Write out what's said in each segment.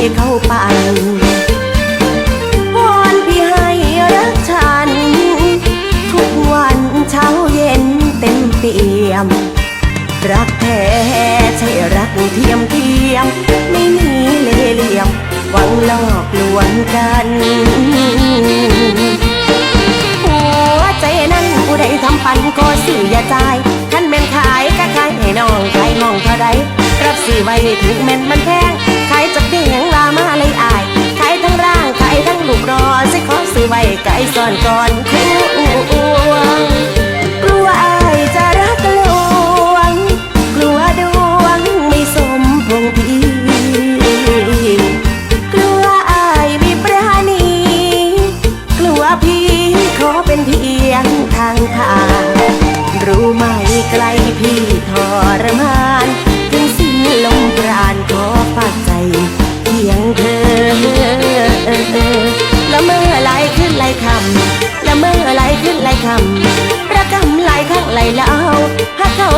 ใครๆเข้าไปวอนพี่ให้รักฉัน ทุกวันเช้าเย็นเต็มเปี่ยม รักแท้ใช่รักเทียมเทียม ไม่มีเล่เหลี่ยมหวังหลอกลวงกันหัวใจนั้นผู้ใดทำปันก็สื่ออย่าจ่ายท่านแม่นขายก็ขายให้น้องขายน้องเท่าใดรับซื้อไว้ถึงแม่นมันแพง ไกลพี่ทรมานถึงสิ้นลมปราณขอฝากใจเพียงเธอละเมื่อไหลขึ้นไหลคำละเมื่อไหลขึ้นไหลคำประกำไหลข้างไหลเล่าหากเขา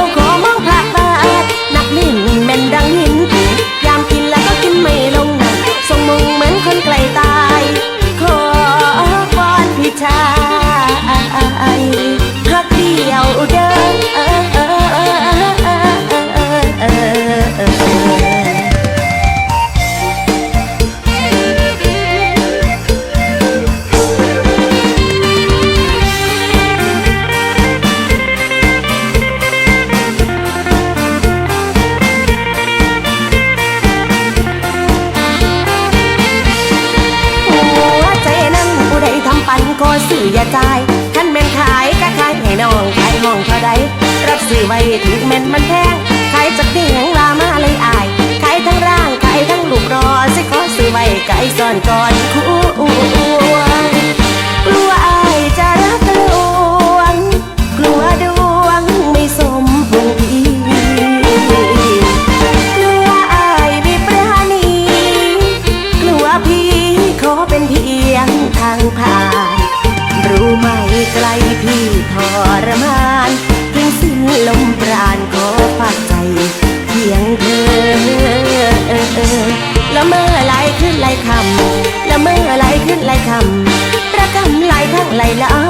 อย่าจ่ายท่านแม่นขายก็ขายให้น้องขายห้องเท่าใดรับซื้อไว้ถึงแม่นมันแพงขายจากเดียงลา หลายคำระกำหลายครั้งลายลา